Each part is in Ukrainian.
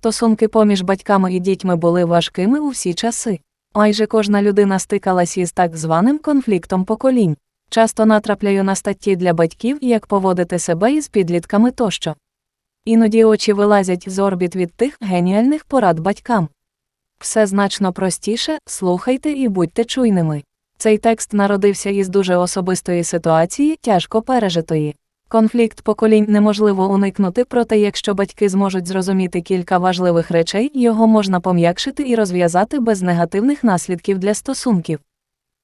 Стосунки поміж батьками і дітьми були важкими у всі часи. Майже кожна людина стикалась із так званим конфліктом поколінь. Часто натрапляю на статті для батьків, як поводити себе із підлітками тощо. Іноді очі вилазять з орбіт від тих геніальних порад батькам. Все значно простіше, слухайте і будьте чуйними. Цей текст народився із дуже особистої ситуації, тяжко пережитої. Конфлікт поколінь неможливо уникнути, проте якщо батьки зможуть зрозуміти кілька важливих речей, його можна пом'якшити і розв'язати без негативних наслідків для стосунків.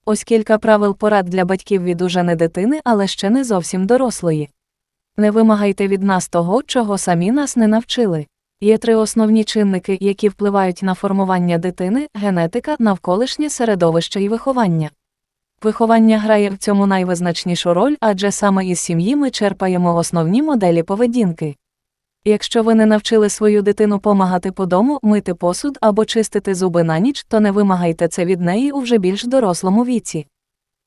Ось кілька правил порад для батьків від уже не дитини, але ще не зовсім дорослої. Не вимагайте від нас того, чого самі нас не навчили. Є три основні чинники, які впливають на формування дитини, генетика, навколишнє середовище і виховання. Виховання грає в цьому найвизначнішу роль, адже саме із сім'ї ми черпаємо основні моделі поведінки. Якщо ви не навчили свою дитину помагати по дому, мити посуд або чистити зуби на ніч, то не вимагайте це від неї у вже більш дорослому віці.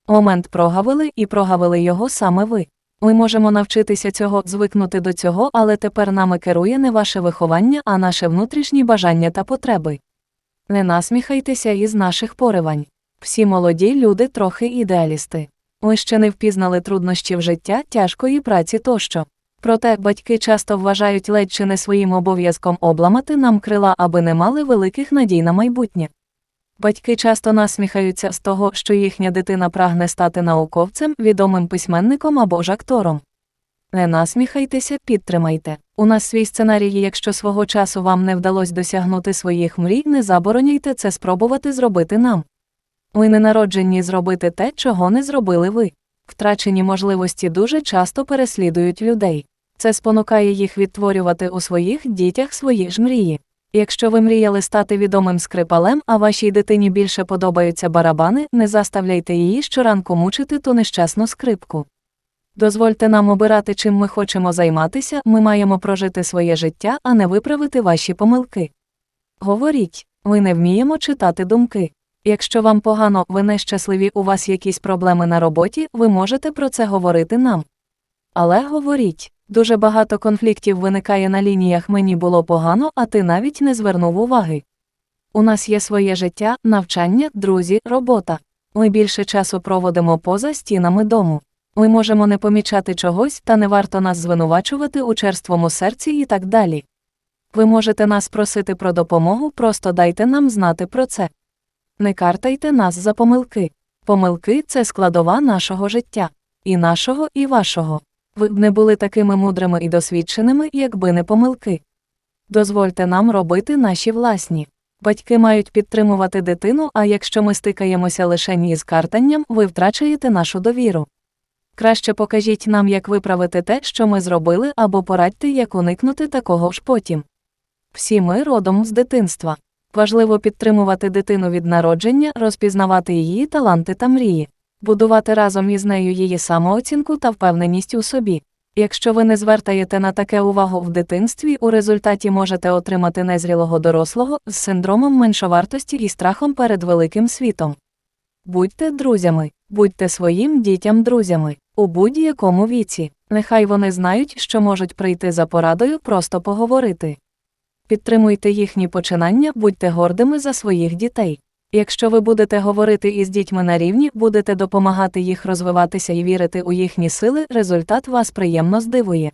Момент прогавили і прогавили його саме ви. Ми можемо навчитися цього, звикнути до цього, але тепер нами керує не ваше виховання, а наше внутрішні бажання та потреби. Не насміхайтеся із наших поривань. Всі молоді люди трохи ідеалісти. Ми ще не впізнали труднощів життя, тяжкої праці тощо. Проте батьки часто вважають ледь чи не своїм обов'язком обламати нам крила, аби не мали великих надій на майбутнє. Батьки часто насміхаються з того, що їхня дитина прагне стати науковцем, відомим письменником або ж актором. Не насміхайтеся, підтримайте. У нас свій сценарій, якщо свого часу вам не вдалося досягнути своїх мрій, не забороняйте це спробувати зробити нам. Ми не народжені зробити те, чого не зробили ви. Втрачені можливості дуже часто переслідують людей. Це спонукає їх відтворювати у своїх дітях свої ж мрії. Якщо ви мріяли стати відомим скрипалем, а вашій дитині більше подобаються барабани, не заставляйте її щоранку мучити ту нещасну скрипку. Дозвольте нам обирати, чим ми хочемо займатися, ми маємо прожити своє життя, а не виправити ваші помилки. Говоріть, ми не вміємо читати думки. Якщо вам погано, ви нещасливі, у вас якісь проблеми на роботі, ви можете про це говорити нам. Але говоріть, дуже багато конфліктів виникає на лініях мені було погано, а ти навіть не звернув уваги. У нас є своє життя, навчання, друзі, робота. Ми більше часу проводимо поза стінами дому. Ми можемо не помічати чогось, та не варто нас звинувачувати у черствому серці і так далі. Ви можете нас просити про допомогу, просто дайте нам знати про це. Не картайте нас за помилки. Помилки це складова нашого життя, і нашого, і вашого. Ви б не були такими мудрими і досвідченими, якби не помилки. Дозвольте нам робити наші власні. Батьки мають підтримувати дитину, а якщо ми стикаємося лише із картанням, ви втрачаєте нашу довіру. Краще покажіть нам, як виправити те, що ми зробили, або порадьте, як уникнути такого ж потім. Всі ми родом з дитинства. Важливо підтримувати дитину від народження, розпізнавати її таланти та мрії, будувати разом із нею її самооцінку та впевненість у собі. Якщо ви не звертаєте на таке увагу в дитинстві, у результаті можете отримати незрілого дорослого з синдромом меншовартості і страхом перед великим світом. Будьте друзями, будьте своїм дітям друзями у будь-якому віці. Нехай вони знають, що можуть прийти за порадою, просто поговорити. Підтримуйте їхні починання, будьте гордими за своїх дітей. Якщо ви будете говорити із дітьми на рівні, будете допомагати їх розвиватися і вірити у їхні сили, результат вас приємно здивує.